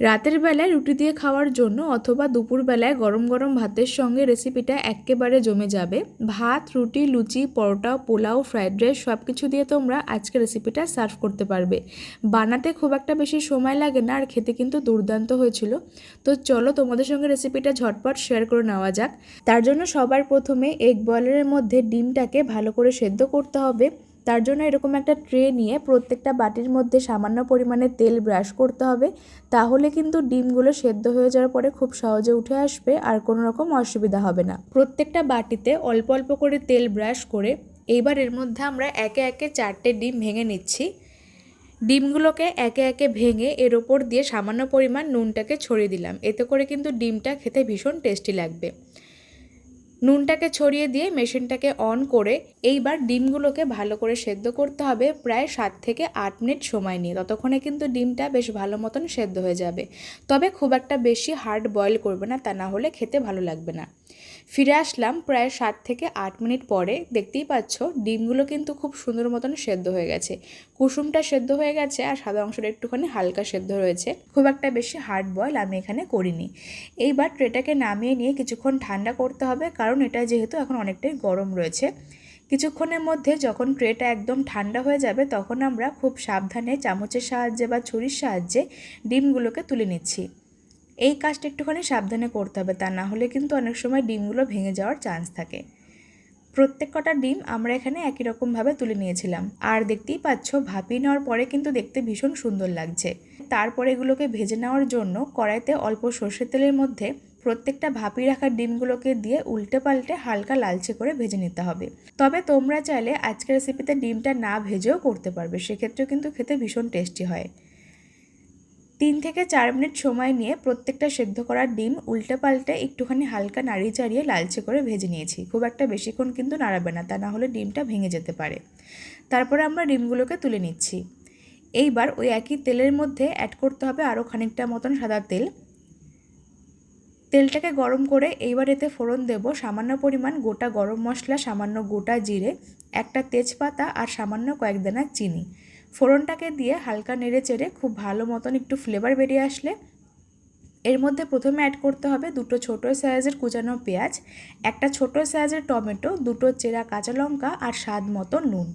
রাতের বেলায় রুটি দিয়ে খাওয়ার জন্য অথবা দুপুরবেলায় গরম গরম ভাতের সঙ্গে রেসিপিটা একেবারে জমে যাবে। ভাত, রুটি, লুচি, পরোটা, পোলাও ফ্রাইড রাইস সব কিছু দিয়ে তোমরা আজকে রেসিপিটা সার্ভ করতে পারবে। বানাতে খুব একটা বেশি সময় লাগে না আর খেতে কিন্তু দুর্দান্ত হয়েছিল। তো চলো তোমাদের সঙ্গে রেসিপিটা ঝটপট শেয়ার করে নেওয়া যাক। তার জন্য সবার প্রথমে এগ বয়লারের মধ্যে ডিমটাকে ভালো করে সেদ্ধ করতে হবে। তার জন্য এরকম একটা ট্রে নিয়ে প্রত্যেকটা বাটির মধ্যে সামান্য পরিমাণে তেল ব্রাশ করতে হবে। তাহলে কিন্তু ডিমগুলো সেদ্ধ হয়ে যাওয়ার পরে খুব সহজে উঠে আসবে, আর কোনো রকম অসুবিধা হবে না। প্রত্যেকটা বাটিতে অল্প অল্প করে তেল ব্রাশ করে এইবার এর মধ্যে আমরা একে একে চারটে ডিম ভেঙে নিচ্ছি। ডিমগুলোকে একে একে ভেঙে এর ওপর দিয়ে সামান্য পরিমাণ নুনটাকে ছড়িয়ে দিলাম। এতে করে কিন্তু ডিমটা খেতে ভীষণ টেস্টি লাগবে। নুনটাকে ছড়িয়ে দিয়ে মেশিনটাকে অন করে এইবার ডিমগুলোকে ভালো করে সেদ্ধ করতে হবে প্রায় সাত থেকে আট মিনিট সময় নিয়ে। ততক্ষণে কিন্তু ডিমটা বেশ ভালো মতন সেদ্ধ হয়ে যাবে। তবে খুব একটা বেশি হার্ড বয়েল করবে না, তা না হলে খেতে ভালো লাগবে না। ফিরে আসলাম প্রায় সাত থেকে আট মিনিট পরে। দেখতেই পাচ্ছ, ডিমগুলো কিন্তু খুব সুন্দর মতন সেদ্ধ হয়ে গেছে। কুসুমটা সেদ্ধ হয়ে গেছে আর সাদা অংশটা একটুখানি হালকা সেদ্ধ রয়েছে খুব একটা বেশি হার্ড বয়েল আমি এখানে করিনি। এইবার ট্রেটাকে নামিয়ে নিয়ে কিছুক্ষণ ঠান্ডা করতে হবে, কারণ এটা যেহেতু এখন অনেকটাই গরম রয়েছে। কিছুক্ষণের মধ্যে যখন ট্রেটা একদম ঠান্ডা হয়ে যাবে, তখন আমরা খুব সাবধানে চামচের সাহায্যে বা ছুরির সাহায্যে ডিমগুলোকে তুলে নিচ্ছি। এই কাজটা একটুখানি সাবধানে করতে হবে, তা না হলে কিন্তু অনেক সময় ডিমগুলো ভেঙে যাওয়ার চান্স থাকে। প্রত্যেক কটা ডিম আমরা এখানে একই রকমভাবে তুলে নিয়েছিলাম। আর দেখতেই পাচ্ছ ভাপিয়ে নেওয়ার পরে কিন্তু দেখতে ভীষণ সুন্দর লাগছে। তারপরে এগুলোকে ভেজে নেওয়ার জন্য কড়াইতে অল্প সর্ষের তেলের মধ্যে প্রত্যেকটা ভাপিয়ে রাখা ডিমগুলোকে দিয়ে উল্টে পাল্টে হালকা লালচে করে ভেজে নিতে হবে। তবে তোমরা চাইলে আজকের রেসিপিতে ডিমটা না ভেজেও করতে পারবে, সেক্ষেত্রেও কিন্তু খেতে ভীষণ টেস্টি হয়। তিন থেকে চার মিনিট সময় নিয়ে প্রত্যেকটা সেদ্ধ করা ডিম উল্টে পাল্টে একটুখানি হালকা নাড়িয়ে চাড়িয়ে লালচে করে ভেজে নিয়েছি। খুব একটা বেশিক্ষণ কিন্তু নাড়াবে না, তা না হলে ডিমটা ভেঙে যেতে পারে। তারপরে আমরা ডিমগুলোকে তুলে নিচ্ছি। এইবার ওই একই তেলের মধ্যে অ্যাড করতে হবে আরও খানিকটা মতন সাদা তেল। তেলটাকে গরম করে এইবার এতে ফোড়ন দেব। সামান্য পরিমাণ গোটা গরম মশলা, সামান্য গোটা জিরে, একটা তেজপাতা আর সামান্য কয়েক দানা চিনি। ফোড়নটাকে দিয়ে হালকা নেড়ে চেড়ে খুব ভালো মতন একটু ফ্লেভার বেরিয়ে আসলে। এর মধ্যে প্রথমে অ্যাড করতে হবে দুটো ছোটো সাইজের কুচানো পেঁয়াজ, একটা ছোটো সাইজের টমেটো, দুটো চেরা কাঁচা লঙ্কা আর স্বাদ মতো নুন।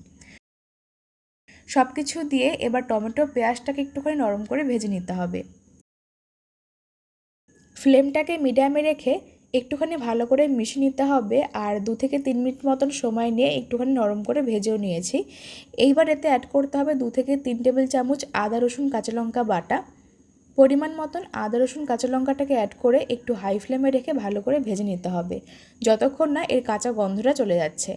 সব কিছু দিয়ে এবার টমেটো পেঁয়াজটাকে একটুখানি নরম করে ভেজে নিতে হবে। ফ্লেমটাকে মিডিয়ামে রেখে একটুখানি ভালো করে মিশিয়ে নিতে হবে আর দু থেকে তিন মিনিট মতন সময় নিয়ে একটুখানি নরম করে ভেজেও নিয়েছি। এইবার এতে অ্যাড করতে হবে দু থেকে তিন টেবিল চামচ আদা, রসুন, কাঁচা লঙ্কা বাটা। পরিমাণ মতন আদা, রসুন, কাঁচা লঙ্কাটাকে অ্যাড করে একটু হাই ফ্লেমে রেখে ভালো করে ভেজে নিতে হবে। যতক্ষণ না এর কাঁচা গন্ধটা চলে যাচ্ছে।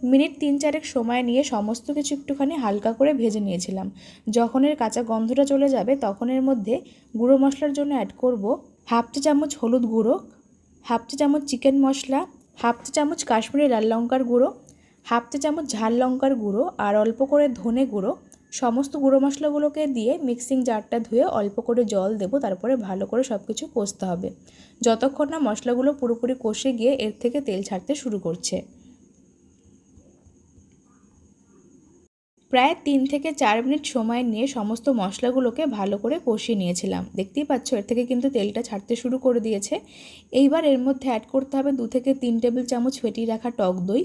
মিনিট তিন চারেক সময় নিয়ে সমস্ত কিছু একটুখানি হালকা করে ভেজে নিয়েছিলাম। যখন এর কাঁচা গন্ধটা চলে যাবে তখন এর মধ্যে গুঁড়ো মশলার জন্য অ্যাড করব হাফ চামচ হলুদ গুঁড়ো হাফ চা চামচ চিকেন মশলা, হাফ চা চামচ কাশ্মীরি লাল লঙ্কার গুঁড়ো, হাফ চা চামচ ঝাল লঙ্কার গুঁড়ো আর অল্প করে ধনে গুঁড়ো। সমস্ত গুঁড়ো মশলাগুলোকে দিয়ে মিক্সিং জারটা ধুয়ে অল্প করে জল দেবো, তারপরে ভালো করে সব কিছু কষতে হবে। যতক্ষণ না মশলাগুলো পুরোপুরি কষে গিয়ে এর থেকে তেল ছাড়তে শুরু করছে। প্রায় তিন থেকে চার মিনিট সময় নিয়ে সমস্ত মশলাগুলোকে ভালো করে কষিয়ে নিয়েছিলাম। দেখতেই পাচ্ছ, এর থেকে কিন্তু তেলটা ছাড়তে শুরু করে দিয়েছে। এইবার এর মধ্যে অ্যাড করতে হবে দু থেকে তিন টেবিল চামচ ফেটিয়ে রাখা টক দই।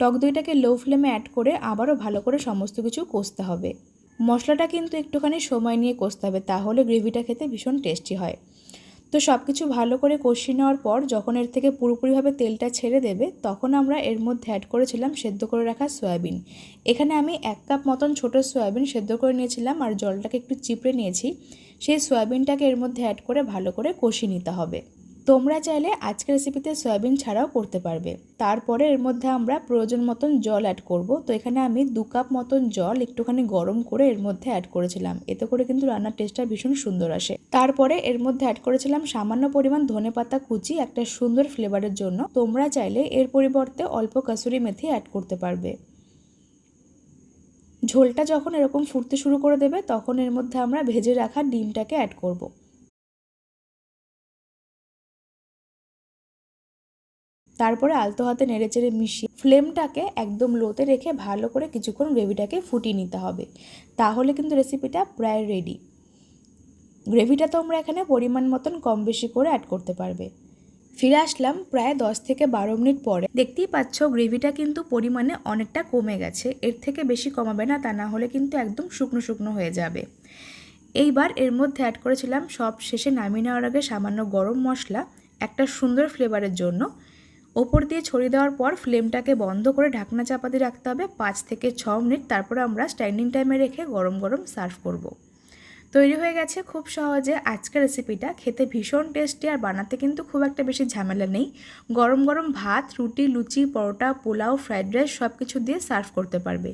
টক দইটাকে লো ফ্লেমে অ্যাড করে আবারও ভালো করে সমস্ত কিছু কষতে হবে। মশলাটা কিন্তু একটুখানি সময় নিয়ে কষতে হবে, তাহলে গ্রেভিটা খেতে ভীষণ টেস্টি হয়। তো সব কিছু ভালো করে কষিয়ে নেওয়ার পর যখন এর থেকে পুরোপুরিভাবে তেলটা ছেড়ে দেবে, তখন আমরা এর মধ্যে অ্যাড করেছিলাম সেদ্ধ করে রাখা সয়াবিন। এখানে আমি এক কাপ মতন ছোটো সয়াবিন সেদ্ধ করে নিয়েছিলাম আর জলটাকে একটু চিপড়ে নিয়েছি। সেই সয়াবিনটাকে এর মধ্যে অ্যাড করে ভালো করে কষিয়ে নিতে হবে। তোমরা চাইলে আজকের রেসিপিতে সয়াবিন ছাড়াও করতে পারবে। তারপরে এর মধ্যে আমরা প্রয়োজন মতন জল অ্যাড করব। তো এখানে আমি দু কাপ মতন জল একটুখানি গরম করে এর মধ্যে অ্যাড করেছিলাম। এতে করে কিন্তু রান্নার টেস্টটা ভীষণ সুন্দর আসে। তারপরে এর মধ্যে অ্যাড করেছিলাম সামান্য পরিমাণ ধনে পাতা কুচি একটা সুন্দর ফ্লেভারের জন্য। তোমরা চাইলে এর পরিবর্তে অল্প কাসুরি মেথি অ্যাড করতে পারবে। ঝোলটা যখন এরকম ফুটতে শুরু করে দেবে, তখন এর মধ্যে আমরা ভেজে রাখা ডিমটাকে অ্যাড করব। তারপরে আলতো হাতে নেড়েচেড়ে মিশিয়ে ফ্লেমটাকে একদম লোতে রেখে ভালো করে কিছুক্ষণ গ্রেভিটাকে ফুটিয়ে নিতে হবে। তাহলে কিন্তু রেসিপিটা প্রায় রেডি গ্রেভিটা তোমরা এখানে পরিমাণ মতন কম বেশি করে অ্যাড করতে পারবে। ফিরে আসলাম প্রায় দশ থেকে বারো মিনিট পরে। দেখতেই পাচ্ছ গ্রেভিটা কিন্তু পরিমাণে অনেকটা কমে গেছে। এর থেকে বেশি কমাবে না, তা না হলে কিন্তু একদম শুকনো শুকনো হয়ে যাবে। এইবার এর মধ্যে অ্যাড করেছিলাম সব শেষে নামিয়ে নেওয়ার আগে সামান্য গরম মশলা, একটা সুন্দর ফ্লেভারের জন্য। ওপর দিয়ে ছড়িয়ে দেওয়ার পর ফ্লেমটাকে বন্ধ করে ঢাকনা চাপা দিয়ে রাখতে হবে পাঁচ থেকে ছ মিনিট, তারপরে আমরা স্ট্যান্ডিং টাইমে রেখে গরম গরম সার্ভ করব। তৈরি হয়ে গেছে খুব সহজে। আজকের রেসিপিটা খেতে ভীষণ টেস্টি আর বানাতে কিন্তু খুব একটা বেশি ঝামেলা নেই। গরম গরম ভাত, রুটি, লুচি, পরোটা, পোলাও ফ্রাইড রাইস সব কিছু দিয়ে সার্ভ করতে পারবে।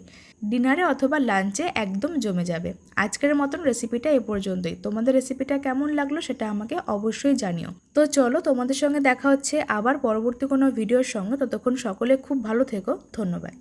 ডিনারে অথবা লাঞ্চে একদম জমে যাবে। আজকের মতন রেসিপিটা এ পর্যন্তই। তোমাদের রেসিপিটা কেমন লাগল সেটা আমাকে অবশ্যই জানিও। তো চলো তোমাদের সঙ্গে দেখা হচ্ছে আবার পরবর্তী কোনো ভিডিওর সঙ্গে। ততক্ষণ সকলে খুব ভালো থেকো। ধন্যবাদ।